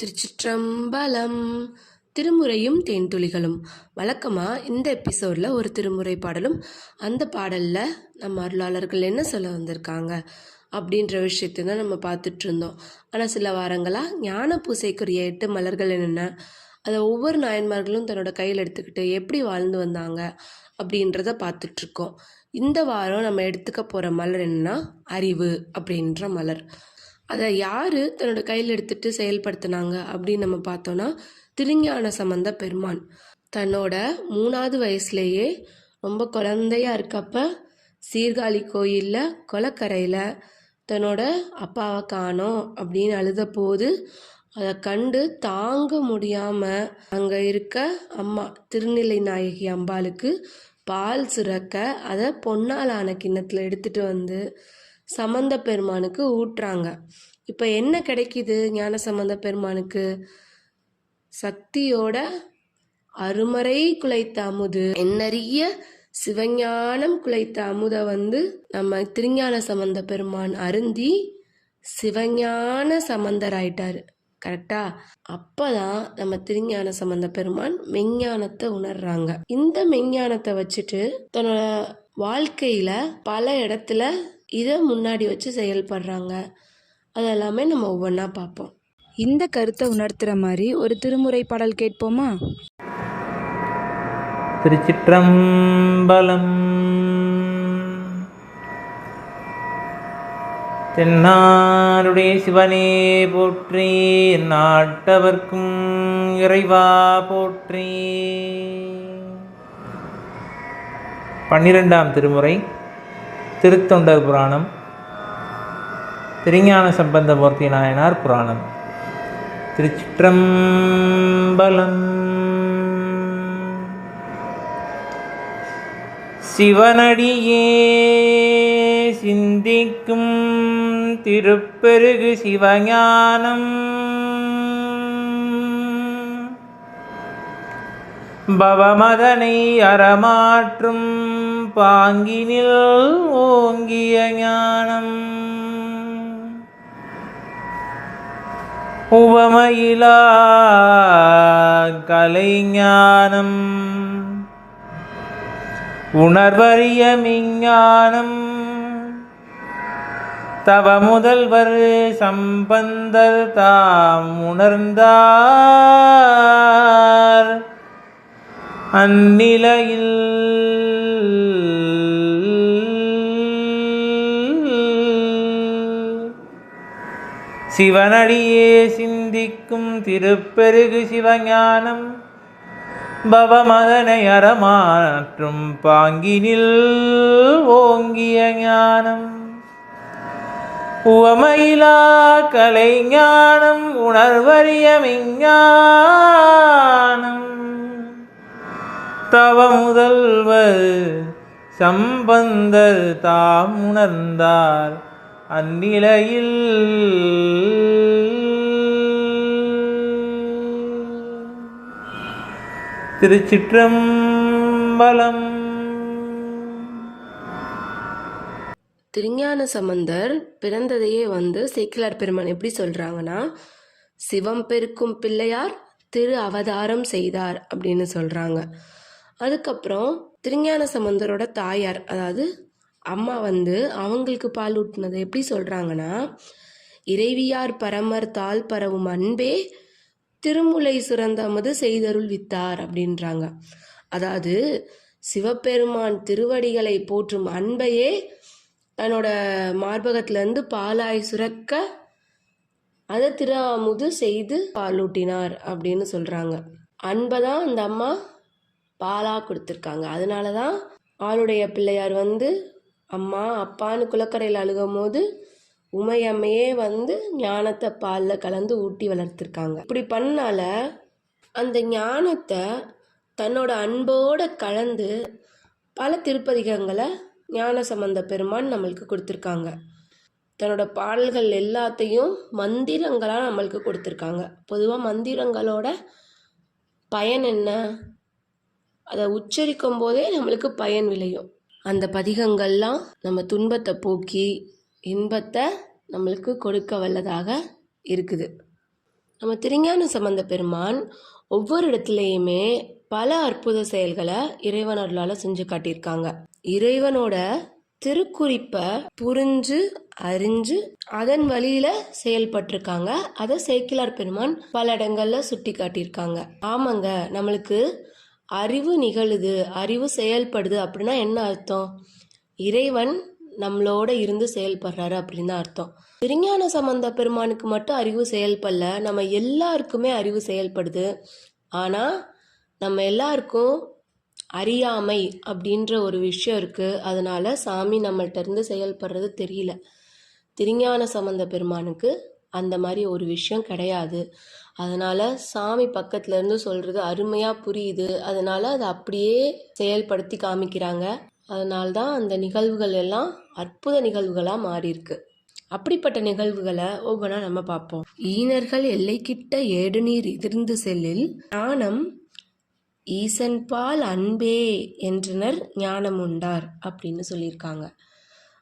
திருச்சிற்றம்பலம். திருமுறையும் தேன்துளிகளும் வழக்கமாக இந்த எபிசோடில் ஒரு திருமுறை பாடலும் அந்த பாடலில் நம்ம அருளாளர்கள் என்ன சொல்ல வந்திருக்காங்க அப்படின்ற விஷயத்தை தான் நம்ம பார்த்துட்டு இருந்தோம். ஆனால் சில வாரங்களாக ஞான பூசைக்குரிய எட்டு மலர்கள் என்னென்ன அதை ஒவ்வொரு நாயன்மார்களும் தன்னோட கையில் எடுத்துக்கிட்டு எப்படி வாழ்ந்து வந்தாங்க அப்படின்றத பார்த்துட்ருக்கோம் இந்த வாரம் நம்ம எடுத்துக்க போகிற மலர் என்னன்னா அறிவு அப்படின்ற மலர். அதை யார் தன்னோட கையில் எடுத்துட்டு செயல்படுத்தினாங்க அப்படின்னு நம்ம பார்த்தோன்னா திருஞான சம்பந்த பெருமான். தன்னோட மூணாவது வயசுலேயே ரொம்ப குழந்தையா இருக்கப்ப சீர்காழி கோயிலில் கொலக்கரையில் தன்னோட அப்பாவை காணோம் அப்படின்னு அழுத போது அதை கண்டு தாங்க முடியாமல் அங்கே இருக்க அம்மா திருநிலை நாயகி அம்பாளுக்கு பால் சுரக்க அதை பொன்னால் ஆன கிண்ணத்தில் எடுத்துகிட்டு வந்து சம்பந்த பெருமானுக்கு ஊட்டுறாங்க. இப்போ என்ன கிடைக்குது ஞான சம்பந்த பெருமானுக்கு? சக்தியோட அருமறை குலைத்த அமுது. என்னறிய சிவஞானம் குலைத்த அமுத வந்து நம்ம திருஞான சம்பந்த பெருமான் அருந்தி சிவஞான சம்பந்தர் சம்பந்தராயிட்டாரு கரெக்டா அப்பதான் நம்ம திருஞான சம்பந்த பெருமான் மெஞ்ஞானத்தை உணர்றாங்க. இந்த மெஞ்ஞானத்தை வச்சுட்டு தன்னோட வாழ்க்கையில பல இடத்துல இதை முன்னாடி வச்சு செயல்படுறாங்க அதெல்லாமே நம்ம ஒவ்வொன்றா பார்ப்போம் இந்த கருத்தை உணர்த்துற மாதிரி ஒரு திருமுறை பாடல் கேட்போமா? திருச்சிற்றம்பலம். தென்னாருடைய சிவனே போற்றி நாட்டவர்க்கும் இறைவா போற்றி. பன்னிரெண்டாம் திருமுறை. திருத்தொண்டர் புராணம் திருஞான சம்பந்த மூர்த்தி நாயனார் புராணம். திருச்சிற்றம்பலம். சிவனடியே சிந்திக்கும் திருப்பெருகு சிவஞானம். பவமதனை அறமாற்றும் பாங்கினில் ஓங்கிய ஞானம். உபமயிலா கலைஞானம். உணர்வறிய மெஞ்ஞானம். தவ முதல்வர் சம்பந்தர் தாம் உணர்ந்தார். அந்நிலையில். சிவனடியே சிந்திக்கும் திருப்பெருகு சிவஞானம் பவமதனை அறமாற்றும் பாங்கினில் ஓங்கிய ஞானம். உவமையிலா கலைஞானம் உணர்வறிய விஞ்ஞானம். தவ முதல்வர் சம்பந்தர் தாம் உணர்ந்தார் அந்நிலையில். திருச்சிற்றம்பலம். திருஞான சம்பந்தர் பிறந்ததையே வந்து சேக்கிலார் பெருமான் எப்படி சொல்கிறாங்கன்னா சிவம் பெருக்கும் பிள்ளையார் திரு அவதாரம் செய்தார் அப்படின்னு சொல்கிறாங்க அதுக்கப்புறம் திருஞான சம்பந்தரோட தாயார் அதாவது அம்மா வந்து அவங்களுக்கு பால் ஊட்டினதை எப்படி சொல்கிறாங்கன்னா இறைவியார் பரமர் தாழ் பரவும் அன்பே திருமுலை சுரந்தமது செய்தருள் வித்தார் அப்படின்றாங்க. அதாவது சிவபெருமான் திருவடிகளை போற்றும் அன்பையே தன்னோட மார்பகத்திலேருந்து பாலாய் சுரக்க அதை திரு அமுது செய்து பாலூட்டினார் அப்படின்னு சொல்கிறாங்க அன்பை தான் அந்த அம்மா பாலாக கொடுத்துருக்காங்க. அதனால தான் ஆளுடைய பிள்ளையார் வந்து அம்மா அப்பான்னு குளக்கரையில் அழுகும் போது உமையம்மையே வந்து ஞானத்தை பாலில் கலந்து ஊட்டி வளர்த்துருக்காங்க. இப்படி பண்ணால அந்த ஞானத்தை தன்னோட அன்போடு கலந்து பல திருப்பதிகங்களை ஞான சம்பந்த பெருமான் நம்மளுக்கு கொடுத்துருக்காங்க. தன்னோட பாடல்கள் எல்லாத்தையும் மந்திரங்களாக நம்மளுக்கு கொடுத்துருக்காங்க. பொதுவாக மந்திரங்களோட பயன் என்ன? அதை உச்சரிக்கும் போதே நம்மளுக்கு பயன் விளையும். அந்த பதிகங்கள்லாம் நம்ம துன்பத்தை போக்கி இன்பத்தை நம்மளுக்கு கொடுக்க வல்லதாக இருக்குது. நம்ம திருஞான சம்பந்த பெருமான் ஒவ்வொரு இடத்துலையுமே பல அற்புத செயல்களை இறைவன் அருளால் செஞ்சு காட்டியிருக்காங்க. இறைவனோட திருக்குறிப்பை புரிஞ்சு அறிஞ்சு அதன் வழியில செயல்பட்டிருக்காங்க. அதை சேக்கிலார் பெருமான் பல இடங்கள்ல சுட்டி காட்டியிருக்காங்க ஆமாங்க நம்மளுக்கு அறிவு நிகழுது அறிவு செயல்படுது அப்படின்னா என்ன அர்த்தம்? இறைவன் நம்மளோட இருந்து செயல்படுறாரு அப்படின்னு தான் அர்த்தம். திருஞான சம்பந்த பெருமானுக்கு மட்டும் அறிவு செயல்படல. நம்ம எல்லாருக்குமே அறிவு செயல்படுது. ஆனால் நம்ம எல்லாருக்கும் அறியாமை அப்படின்ற ஒரு விஷயம் இருக்குது அதனால சாமி நம்மள்கிட்ட இருந்து செயல்படுறது தெரியல. திருஞான சம்பந்த பெருமானுக்கு அந்த மாதிரி ஒரு விஷயம் கிடையாது. அதனால் சாமி பக்கத்துலேருந்து இருந்து அருமையாக புரியுது. அதனால் அதை அப்படியே செயல்படுத்தி காமிக்கிறாங்க. அதனால தான் அந்த நிகழ்வுகள் எல்லாம் அற்புத நிகழ்வுகளாக மாறியிருக்கு. அப்படிப்பட்ட நிகழ்வுகளை ஒவ்வொன்றா நம்ம பார்ப்போம். ஈனர்கள் எல்லைக்கிட்ட ஏடுநீர் எதிர்ந்து செல்லில் ஞானம் ஈசன்பால் அன்பே என்றனர் ஞானம் உண்டார் அப்படின்னு சொல்லியிருக்காங்க.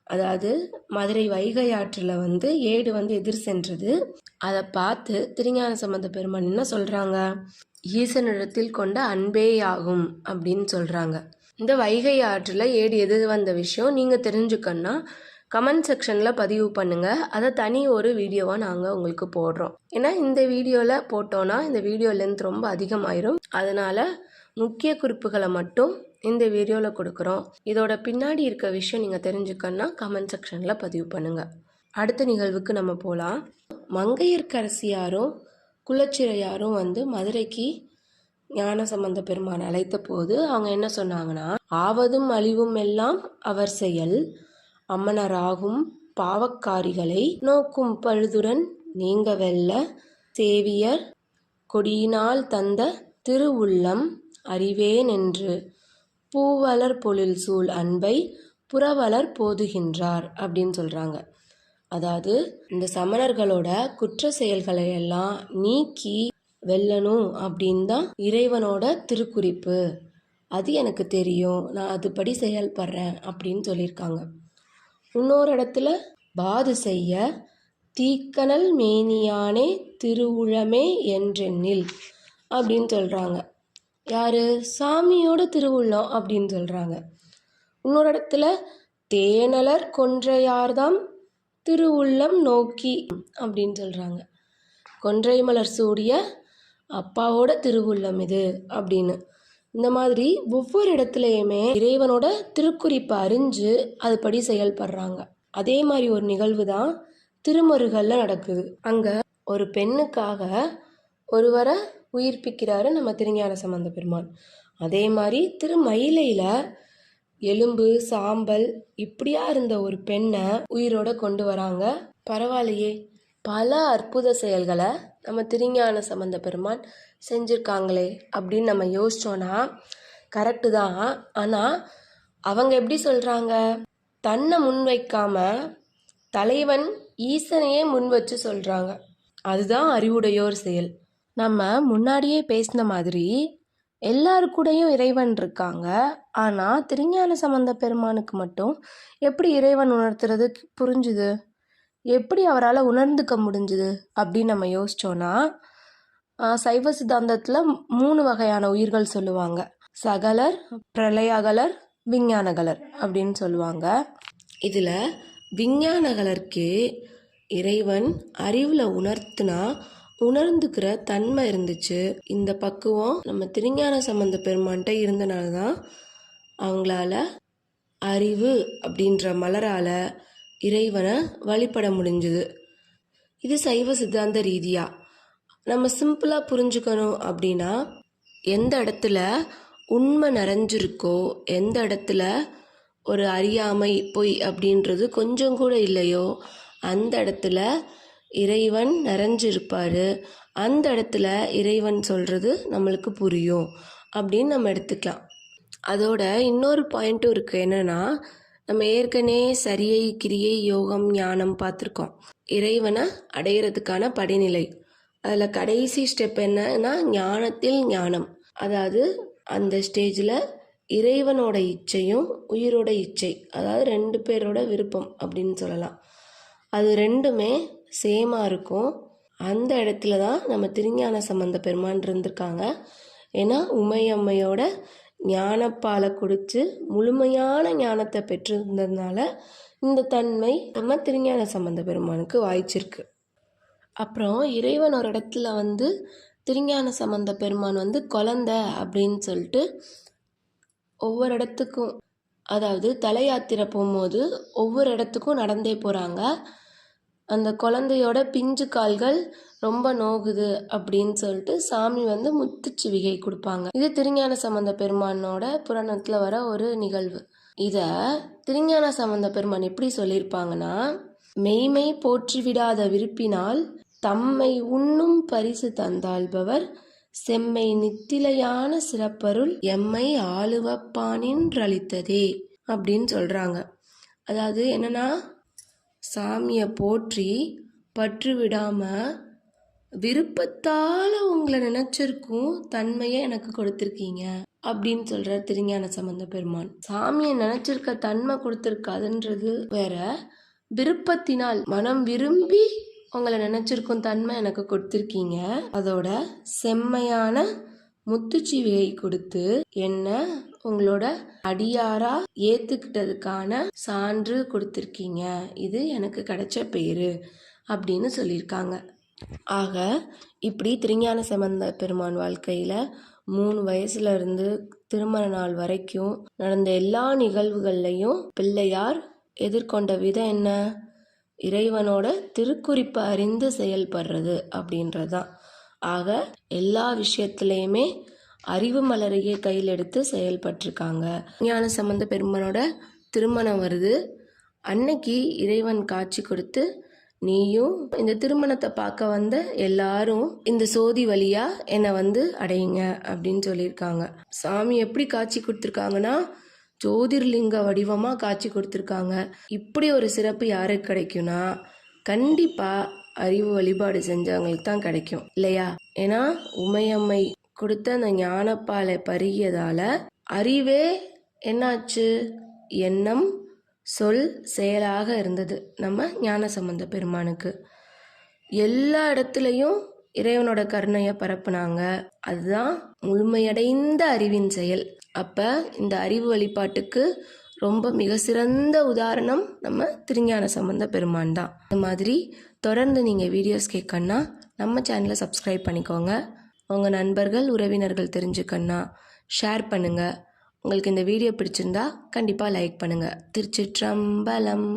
அதாவது மதுரை வைகை ஆற்றில் வந்து ஏடு வந்து எதிர் சென்றது. அதை பார்த்து திருஞான சம்பந்த பெருமான் என்ன சொல்கிறாங்க ஈசனிடத்தில் கொண்ட அன்பே ஆகும் அப்படின்னு சொல்கிறாங்க இந்த வைகை ஆற்றில் ஏடு எதிர் வந்த விஷயம் நீங்கள் தெரிஞ்சுக்கணுன்னா கமெண்ட் செக்ஷனில் பதிவு பண்ணுங்கள் அதை தனி ஒரு வீடியோவாக நாங்கள் உங்களுக்கு போடுறோம். ஏன்னா இந்த வீடியோவில் போட்டோன்னா இந்த வீடியோ லென்த் ரொம்ப அதிகமாயிரும். அதனால் முக்கிய குறிப்புகளை மட்டும் இந்த வீடியோவில் கொடுக்குறோம். இதோட பின்னாடி இருக்க விஷயம் நீங்கள் தெரிஞ்சுக்கணுன்னா கமெண்ட் செக்ஷனில் பதிவு பண்ணுங்கள் அடுத்த நிகழ்வுக்கு நம்ம போகலாம் மங்கையர்க்கரசியாரும் குலச்சிறையாரும் வந்து மதுரைக்கு ஞான சம்பந்த பெருமான் அழைத்த போது அவங்க என்ன சொன்னாங்கன்னா ஆவதும் அழிவும் எல்லாம் அவர் செயல். அம்மனராகும் பாவக்காரிகளை நோக்கும் பழுதுடன் நீங்க வெல்ல சேவியர். கொடியினால் தந்த திருவுள்ளம் அறிவேன் என்று. பூவலர் பொழில் சூழ் அன்பை புறவலர் போதுகின்றார் அப்படின்னு சொல்கிறாங்க அதாவது இந்த சமணர்களோட குற்ற செயல்களை எல்லாம் நீக்கி வெல்லணும் அப்படின்னு தான் இறைவனோட திருக்குறிப்பு. அது எனக்கு தெரியும். நான் அதுபடி செயல்படுறேன் அப்படின்னு சொல்லியிருக்காங்க. இன்னொரு இடத்துல பாது செய்ய தீக்கனல் மேனியானே திருவுழமே என்றெண்ணில் அப்படின்னு சொல்கிறாங்க யார்? சாமியோட திருவுள்ளம் அப்படின்னு சொல்கிறாங்க இன்னொரு இடத்துல தேனலர் கொன்றையார்தாம் திருவுள்ளம் நோக்கி அப்படின்னு சொல்கிறாங்க கொன்றை மலர் சூடிய அப்பாவோட திருவுள்ளம் இது அப்படின்னு. இந்த மாதிரி ஒவ்வொரு இடத்துலையுமே இறைவனோட திருக்குறிப்பை அறிஞ்சு அதுபடி செயல்படுறாங்க. அதே மாதிரி ஒரு நிகழ்வு தான் திருமருகல்ல நடக்குது. அங்கே ஒரு பெண்ணுக்காக ஒருவரை உயிர்ப்பிக்கிறாரு நம்ம திருஞான சம்பந்த பெருமான். அதே மாதிரி திருமயிலையில் எலும்பு சாம்பல் இப்படியா இருந்த ஒரு பெண்ணை உயிரோட கொண்டு வராங்க. பரவாயில்லையே. பல அற்புத செயல்களை நம்ம திருஞான சம்பந்த பெருமான் செஞ்சுருக்காங்களே அப்படின்னு நம்ம யோசிச்சோன்னா கரெக்டு தான். ஆனால் அவங்க எப்படி சொல்கிறாங்க தன்னை முன்வைக்காம தலைவன் ஈசனையே முன் வச்சு சொல்கிறாங்க அதுதான் அறிவுடையோர் செயல். நம்ம முன்னாடியே பேசின மாதிரி எல்லாரு கூடயும் இறைவன் இருக்காங்க. ஆனால் திருஞான சம்பந்த பெருமானுக்கு மட்டும் எப்படி இறைவன் உணர்த்துறது புரிஞ்சுது? எப்படி அவரால் உணர்ந்துக்க முடிஞ்சுது? அப்படின்னு நம்ம யோசிச்சோன்னா சைவ சித்தாந்தத்தில் மூணு வகையான உயிர்கள் சொல்லுவாங்க. சகலர் பிரளயகலர் விஞ்ஞானகலர் அப்படின்னு சொல்லுவாங்க. இதில் விஞ்ஞானகலர்க்கே இறைவன் அறிவில் உணர்த்தினா உணர்ந்துக்கிற தன்மை இருந்துச்சு. இந்த பக்குவம் நம்ம திருஞான சம்பந்த பெருமான்கிட்ட இருந்தனால தான் அவங்களால அறிவு அப்படின்ற மலரால இறைவனை வழிபட முடிஞ்சுது. இது சைவ சித்தாந்த ரீதியாக நம்ம சிம்பிளாக புரிஞ்சுக்கணும் அப்படின்னா எந்த இடத்துல உண்மை நிறைஞ்சிருக்கோ எந்த இடத்துல ஒரு அறியாமை பொய் அப்படின்றது கொஞ்சம் கூட இல்லையோ அந்த இடத்துல இறைவன் நிறைஞ்சிருப்பார். அந்த இடத்துல இறைவன் சொல்கிறது நம்மளுக்கு புரியும் அப்படின்னு நம்ம எடுத்துக்கலாம். அதோட இன்னொரு பாயிண்ட்டும் இருக்குது என்னென்னா நம்ம ஏற்கனவே சரியை கிரியை யோகம் ஞானம் பார்த்துருக்கோம். இறைவனை அடையிறதுக்கான படிநிலை. அதில் கடைசி ஸ்டெப் என்னன்னா ஞானத்தில் ஞானம். அதாவது அந்த ஸ்டேஜில் இறைவனோட இச்சையும் உயிரோட இச்சை. அதாவது ரெண்டு பேரோட விருப்பம் அப்படின்னு சொல்லலாம். அது ரெண்டுமே சேமாக இருக்கும். அந்த இடத்துல தான் நம்ம திருஞான சம்பந்த பெருமான் இருந்திருக்காங்க. ஏன்னா உமையம்மையோட ஞானப்பாலை குடித்து முழுமையான ஞானத்தை பெற்றிருந்ததுனால இந்த தன்மை நம்ம திருஞான சம்பந்த பெருமானுக்கு வாய்ச்சிருக்கு. அப்புறம் இறைவன் ஒரு இடத்துல வந்து திருஞான சம்பந்த பெருமான் வந்து குழந்த அப்படின்னு சொல்லிட்டு ஒவ்வொரு இடத்துக்கும் அதாவது தலையாத்திரை போகும்போது ஒவ்வொரு இடத்துக்கும் நடந்தே போகிறாங்க அந்த குழந்தையோட பிஞ்சு கால்கள் ரொம்ப நோகுது அப்படின்னு சொல்லிட்டு சாமி வந்து முத்துச்சிவிகை கொடுப்பாங்க. இது திருஞான சம்பந்த பெருமானோட புராணத்தில் வர ஒரு நிகழ்வு. இதை திருஞான சம்பந்த பெருமான் எப்படி சொல்லியிருப்பாங்கன்னா மெய்மை போற்றி விடாத விருப்பினால் தம்மை உண்ணும் பரிசு தந்தாள்பவர் செம்மை நித்திலையான சிறப்பருள் எம்மை ஆளுவப்பானின்றளித்ததே அப்படின்னு சொல்கிறாங்க அதாவது என்னன்னா சாமியை போற்றி பற்று விடாமல் விருப்பத்தால் உங்களை நினச்சிருக்கும் தன்மையை எனக்கு கொடுத்துருக்கீங்க அப்படின்னு சொல்கிறார் திருஞான சம்பந்த பெருமான். சாமியை நினச்சிருக்க தன்மை கொடுத்துருக்காதுன்றது வேற. விருப்பத்தினால் மனம் விரும்பி உங்களை நினச்சிருக்கும் தன்மை எனக்கு கொடுத்துருக்கீங்க. அதோட செம்மையான முத்துச்சிவியை கொடுத்து என்ன உங்களோட அடியாரா ஏத்துக்கிட்டதுக்கான சான்று கொடுத்துருக்கீங்க. இது எனக்கு கிடைச்ச பேரு அப்படின்னு சொல்லியிருக்காங்க. ஆக இப்படி திருஞான சம்பந்த பெருமான் வாழ்க்கையில் மூணு வயசுல இருந்து திருமண நாள் வரைக்கும் நடந்த எல்லா நிகழ்வுகள்லையும் பிள்ளையார் எதிர்கொண்ட விதம் என்ன? இறைவனோட திருக்குறிப்பை அறிந்து செயல்படுறது அப்படின்றது தான் ஆக எல்லா விஷயத்துலையுமே அறிவு மலரையே கையில் எடுத்து செயல்பட்டிருக்காங்க. ஞான சம்பந்த பெருமனோட திருமணம் வருது. அன்னைக்கு இறைவன் காட்சி கொடுத்து நீயும் இந்த திருமணத்தை பார்க்க வந்த எல்லாரும் இந்த சோதி வழியா என்னை வந்து அடையுங்க அப்படின்னு சொல்லியிருக்காங்க. சாமி எப்படி காட்சி கொடுத்துருக்காங்கன்னா ஜோதிர்லிங்க வடிவமாக காட்சி கொடுத்துருக்காங்க. இப்படி ஒரு சிறப்பு யாருக்கு கிடைக்கும்னா கண்டிப்பாக அறிவு வழிபாடு செஞ்சவங்களுக்கு தான் கிடைக்கும். இல்லையா? ஏன்னா உமையம்மை கொடுத்த அந்த ஞானப்பாலை பருகியதால அறிவே என்னாச்சு? எண்ணம் சொல் செயலாக இருந்தது நம்ம ஞான சம்பந்த பெருமானுக்கு. எல்லா இடத்துலையும் இறைவனோட கருணையை பரப்புனாங்க. அதுதான் முழுமையடைந்த அறிவின் செயல். அப்போ இந்த அறிவு வழிபாட்டுக்கு ரொம்ப மிக சிறந்த உதாரணம் நம்ம திருஞான சம்பந்த பெருமான் தான். இந்த மாதிரி தொடர்ந்து நீங்கள் வீடியோஸ் கேட்கணுன்னா நம்ம சேனலை சப்ஸ்கிரைப் பண்ணிக்கோங்க. உங்கள் நண்பர்கள் உறவினர்கள் தெரிஞ்சுக்கணுன்னா ஷேர் பண்ணுங்கள் உங்களுக்கு இந்த வீடியோ பிடிச்சிருந்தா கண்டிப்பாக லைக் பண்ணுங்கள் திருச்சிற்றம்பலம்.